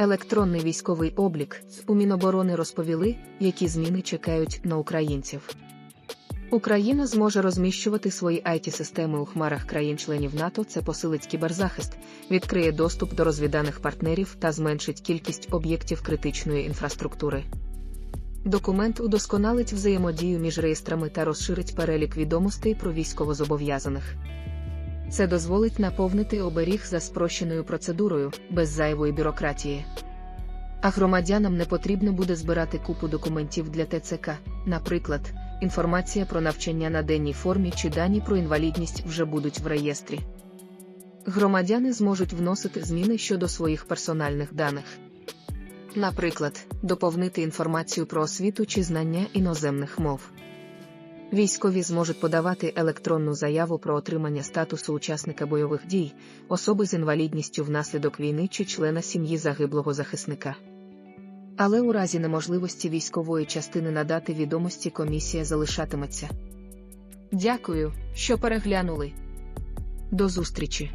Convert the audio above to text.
Електронний військовий облік у Міноборони розповіли, які зміни чекають на українців. Україна зможе розміщувати свої it системи у хмарах країн-членів НАТО. Це посилить кіберзахист, відкриє доступ до розвіданих партнерів та зменшить кількість об'єктів критичної інфраструктури. Документ удосконалить взаємодію між реєстрами та розширить перелік відомостей про військовозобов'язаних. Це дозволить наповнити оберіг за спрощеною процедурою, без зайвої бюрократії. А громадянам не потрібно буде збирати купу документів для ТЦК, наприклад, інформація про навчання на денній формі чи дані про інвалідність вже будуть в реєстрі. Громадяни зможуть вносити зміни щодо своїх персональних даних. Наприклад, доповнити інформацію про освіту чи знання іноземних мов. Військові зможуть подавати електронну заяву про отримання статусу учасника бойових дій, особи з інвалідністю внаслідок війни чи члена сім'ї загиблого захисника. Але у разі неможливості військової частини надати відомості комісія залишатиметься. Дякую, що переглянули. До зустрічі!